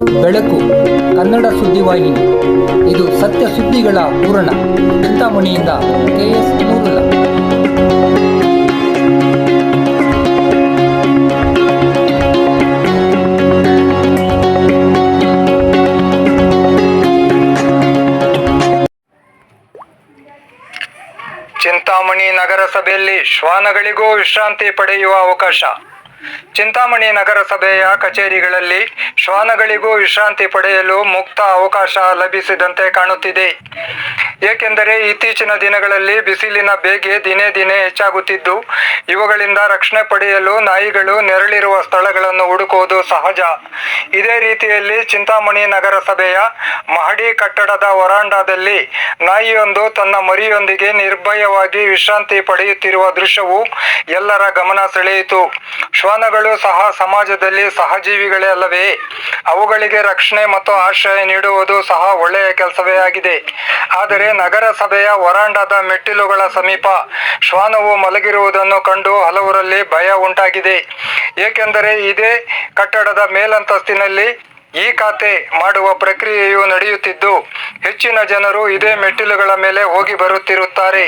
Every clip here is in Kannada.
ಬೆಳಕು ಕನ್ನಡ ಸುದ್ದಿವಾಹಿನಿ. ಇದು ಸತ್ಯ ಸುದ್ದಿಗಳ ಪೂರಣ ಚಿಂತಾಮಣಿಯಿಂದ ಕೆ ಎಸ್ ನೂರುಲ್ಲ. ಚಿಂತಾಮಣಿ ನಗರಸಭೆಯಲ್ಲಿ ಶ್ವಾನಗಳಿಗೂ ವಿಶ್ರಾಂತಿ ಪಡೆಯುವ ಅವಕಾಶ. ಚಿಂತಾಮಣಿ ನಗರಸಭೆಯ ಕಚೇರಿಗಳಲ್ಲಿ ಶ್ವಾನಗಳಿಗೂ ವಿಶ್ರಾಂತಿ ಪಡೆಯಲು ಮುಕ್ತ ಅವಕಾಶ ಲಭಿಸಿದಂತೆ ಕಾಣುತ್ತಿದೆ. ಏಕೆಂದರೆ ಇತ್ತೀಚಿನ ದಿನಗಳಲ್ಲಿ ಬಿಸಿಲಿನ ಬೇಗೆ ದಿನೇ ದಿನೇ ಹೆಚ್ಚಾಗುತ್ತಿದ್ದು, ಇವುಗಳಿಂದ ರಕ್ಷಣೆ ಪಡೆಯಲು ನಾಯಿಗಳು ನೆರಳಿರುವ ಸ್ಥಳಗಳನ್ನು ಹುಡುಕುವುದು ಸಹಜ. ಇದೇ ರೀತಿಯಲ್ಲಿ ಚಿಂತಾಮಣಿ ನಗರಸಭೆಯ ಮಹಡಿ ಕಟ್ಟಡದ ವರಾಂಡಾದಲ್ಲಿ ನಾಯಿಯೊಂದು ತನ್ನ ಮರಿಯೊಂದಿಗೆ ನಿರ್ಭಯವಾಗಿ ವಿಶ್ರಾಂತಿ ಪಡೆಯುತ್ತಿರುವ ದೃಶ್ಯವು ಎಲ್ಲರ ಗಮನ ಸೆಳೆಯಿತು. ಶ್ವಾನಗಳು ಸಹ ಸಮಾಜದಲ್ಲಿ ಸಹಜೀವಿಗಳೇ ಅಲ್ಲವೇ? ಅವುಗಳಿಗೆ ರಕ್ಷಣೆ ಮತ್ತು ಆಶ್ರಯ ನೀಡುವುದು ಸಹ ಒಳ್ಳೆಯ ಕೆಲಸವೇ ಆಗಿದೆ. ಆದರೆ ನಗರಸಭೆಯ ವರಾಂಡದ ಮೆಟ್ಟಿಲುಗಳ ಸಮೀಪ ಶ್ವಾನವು ಮಲಗಿರುವುದನ್ನು ಕಂಡು ಹಲವರಲ್ಲಿ ಭಯ ಉಂಟಾಗಿದೆ. ಏಕೆಂದರೆ ಇದೇ ಕಟ್ಟಡದ ಮೇಲಂತಸ್ತಿನಲ್ಲಿ ಈ ಖಾತೆ ಮಾಡುವ ಪ್ರಕ್ರಿಯೆಯು ನಡೆಯುತ್ತಿದ್ದು, ಹೆಚ್ಚಿನ ಜನರು ಇದೇ ಮೆಟ್ಟಿಲುಗಳ ಮೇಲೆ ಹೋಗಿ ಬರುತ್ತಿರುತ್ತಾರೆ.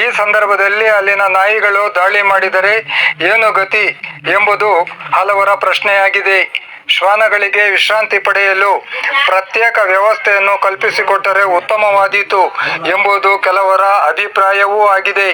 ಈ ಸಂದರ್ಭದಲ್ಲಿ ಅಲ್ಲಿನ ನಾಯಿಗಳು ದಾಳಿ ಮಾಡಿದರೆ ಏನು ಗತಿ ಎಂಬುದು ಹಲವರ ಪ್ರಶ್ನೆಯಾಗಿದೆ. ಶ್ವಾನಗಳಿಗೆ ವಿಶ್ರಾಂತಿ ಪಡೆಯಲು ಪ್ರತ್ಯೇಕ ವ್ಯವಸ್ಥೆಯನ್ನು ಕಲ್ಪಿಸಿಕೊಟ್ಟರೆ ಉತ್ತಮವಾದೀತು ಎಂಬುದು ಕೆಲವರ ಅಭಿಪ್ರಾಯವೂ ಆಗಿದೆ.